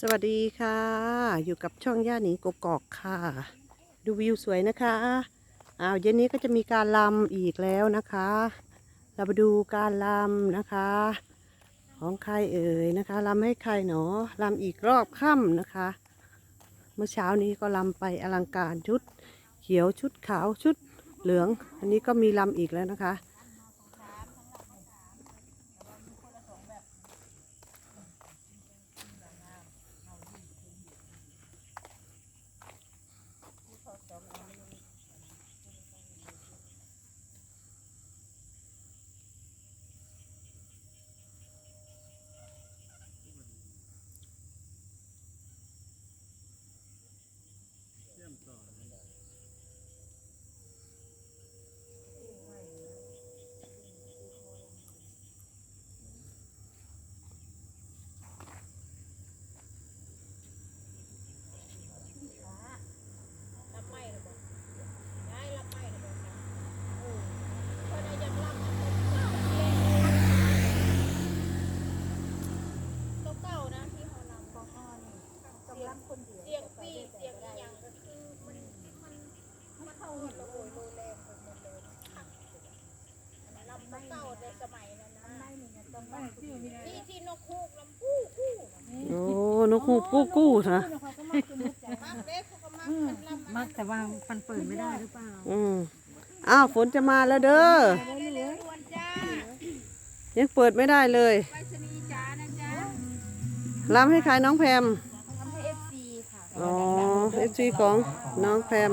สวัสดีค่ะ อยู่กับช่องย่าหนิงกกอกค่ะ ดูวิวสวยนะคะอ้าวเย็นนี้ก็จะมีการลำอีกแล้วนะคะ เราไปดูการลำนะคะ ของใครเอ่ยนะคะลำให้ใครหนอลำอีกรอบค่ำนะคะ เมื่อเช้านี้ก็ลำไปอลังการชุด เขียวชุดขาวชุดเหลือง อันนี้ก็มีลำอีกแล้วนะคะ รับไม่หรือบอกได้รับไม่หรือบอกคะเออคนไหนอยากรับมันก็เก่าเองตัวเก่านะที่เขาลำของพ่อนี่เสียงคนเดียวเสียงปีเสียงอีหยังก็คือมันมันมันเข้าหัวโอยโลแรงไปหมดเลยขัดลำตัวเก่าในสมัยนั้นนะที่ที่นกฮูกลำคู่คู่โอ้นกฮูกกู้กู้นะมักเด็กเขาก็มักมันลำมักแต่ว่ามันเปิดไม่ได้หรือเปล่าอืมอ้าวฝนจะมาแล้วเด้อเร็วๆด่วนจ้ายังเปิดไม่ได้เลยไปสนีย์จ้านะจ๊ะรำให้ใครน้องแพมทำให้เอฟซีค่ะอ๋อเอฟซีของน้องแพมน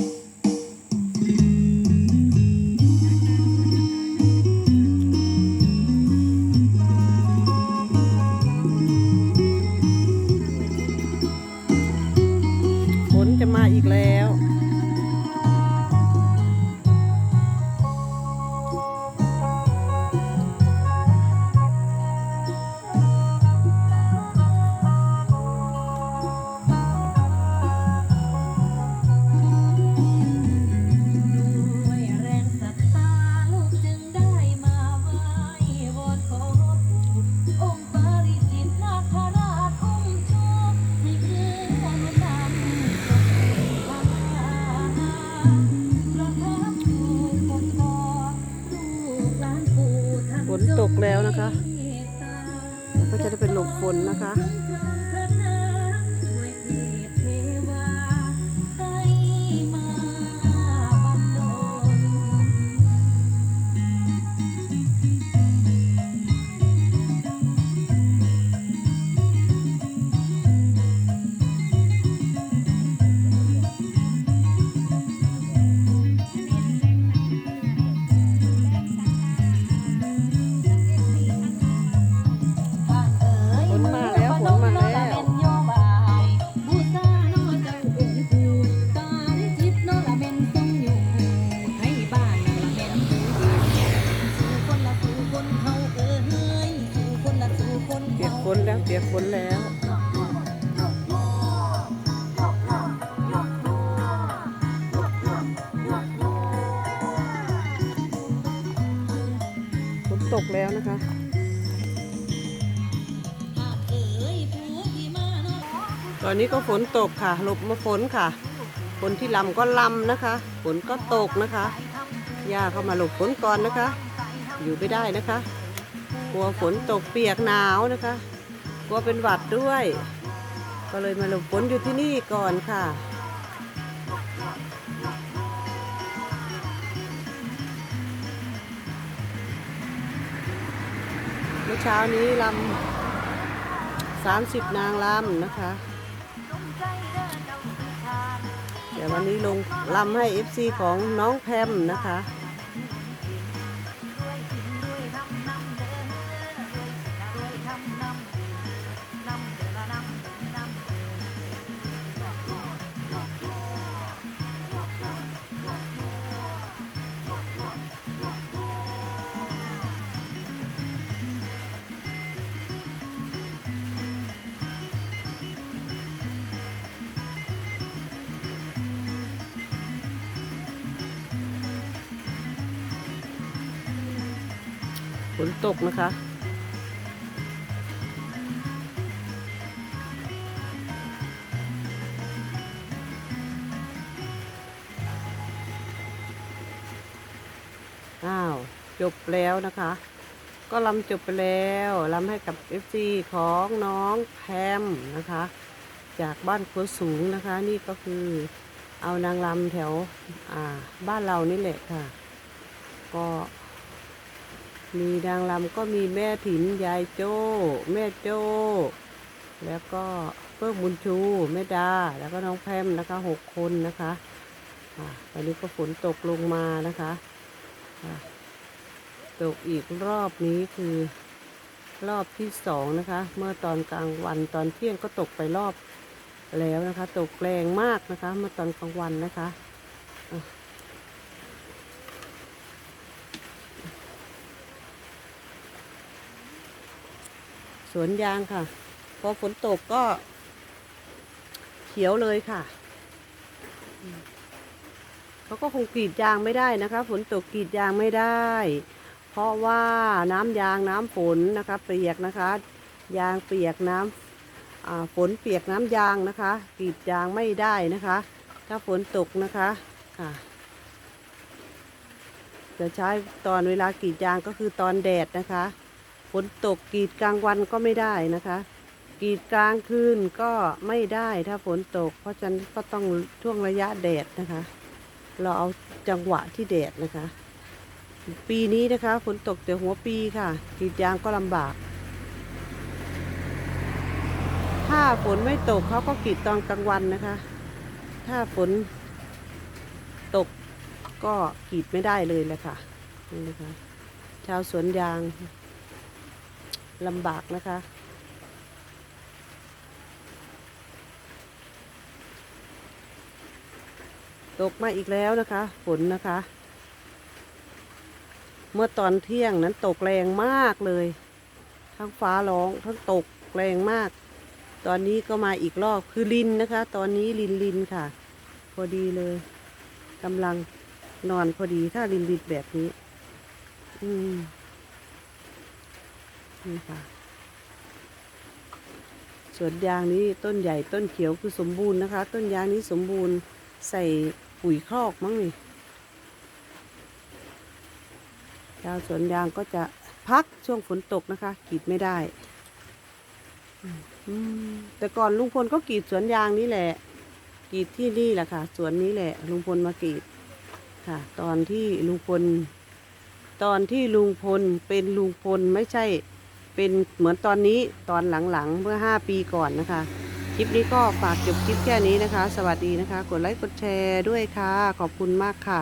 นตกแล้วนะคะ ก็จะได้เป็นหลบฝนนะคะ นแล้วเปียกฝนแล้วฝนตกแล้วนะคะตอนนี้ก็ฝนตกค่ะหลบมาฝนค่ะ ฝนที่ลำก็ลำนะคะ ฝนก็ตกนะคะย่าเข้ามาหลบฝนก่อนนะคะ อยู่ไม่ได้นะคะ กลัวฝนตกเปียกหนาวนะคะ ลัวเป็นหวัดด้วย ก็เลยมาหลบฝนอยู่ที่นี่ก่อนค่ะ เมื่อเช้านี้ลำสามสิบนางลำนะคะ เดี๋ยววันนี้ลงลำให้ FC ของน้องแพมนะคะ นตกนะคะ อ้าว จบแล้วนะคะ ก็ลำจบไปแล้วลำให้กับ FC ของน้องแพมนะคะ จากบ้านโครัวสูงนะคะ นี่ก็คือเอานางลำแถวบ้านเรานี่แหละค่ะ ก็ มีนางลำก็มีแม่ถินยายโจ้ แม่โจ้ แล้วก็เพิ่มบุญชู แม่ดา แล้วก็น้องแพมนะคะหกคนนะคะอ่าตอนนี้ก็ฝนตกลงมานะคะตกอีกรอบนี้คือรอบที่สองนะคะ เมื่อตอนกลางวันตอนเที่ยงก็ตกไปรอบแล้วนะคะ ตกแรงมากนะคะ เมื่อตอนกลางวันนะคะ สวนยางค่ะ พอฝนตกก็ เขียวเลยค่ะเขาก็คงกรีดยางไม่ได้นะคะ ฝนตกกรีดยางไม่ได้ เพราะว่าน้ำยางน้ำฝนนะคะเปียกนะคะ ยางเปียกน้ำอ่าฝนเปียกน้ำยางนะคะกรีดยางไม่ได้นะคะ ถ้าฝนตกนะคะค่ะจะใช้ตอนเวลากรีดยางก็คือตอนแดดนะคะ ฝนตกกรีดกลางวันก็ไม่ได้นะคะกรีดกลางคืนก็ไม่ได้ถ้าฝนตก เพราะฉะนั้นก็ต้องช่วงระยะแดดนะคะ เราเอาจังหวะที่แดดนะคะ ปีนี้นะคะฝนตกแต่หัวปีค่ะกรีดยางก็ลำบาก ถ้าฝนไม่ตกเขาก็กรีดตอนกลางวันนะคะ ถ้าฝนตกก็กรีดไม่ได้เลยแหละค่ะนี่นะคะ ชาวสวนยาง ลำบากนะคะ ตกมาอีกแล้วนะคะฝนนะคะ เมื่อตอนเที่ยงนั้นตกแรงมากเลย ทั้งฟ้าร้องทั้งตกแรงมาก ตอนนี้ก็มาอีกรอบคือลินนะคะ ตอนนี้ลินลินค่ะ พอดีเลยกำลังนอนพอดีถ้าลินลินแบบนี้ อืม นี่ค่ะ สวนยางนี้ต้นใหญ่ต้นเขียวคือสมบูรณ์นะคะ ต้นยางนี้สมบูรณ์ใส่ปุ๋ยคอกมั้งนี่ชาวสวนยางก็จะพักช่วงฝนตกนะคะกรีดไม่ได้ แต่ก่อนลุงพลก็กรีดสวนยางนี่แหละกรีดที่นี่แหละค่ะ สวนนี้แหละ ลุงพลมากรีดค่ะ ตอนที่ลุงพล ตอนที่ลุงพลเป็นลุงพลไม่ใช่ เป็นเหมือนตอนนี้ตอนหลังๆเมื่อห้าปีก่อนนะคะ คลิปนี้ก็ฝากจบคลิปแค่นี้นะคะ สวัสดีนะคะ กดไลค์กดแชร์ด้วยค่ะ ขอบคุณมากค่ะ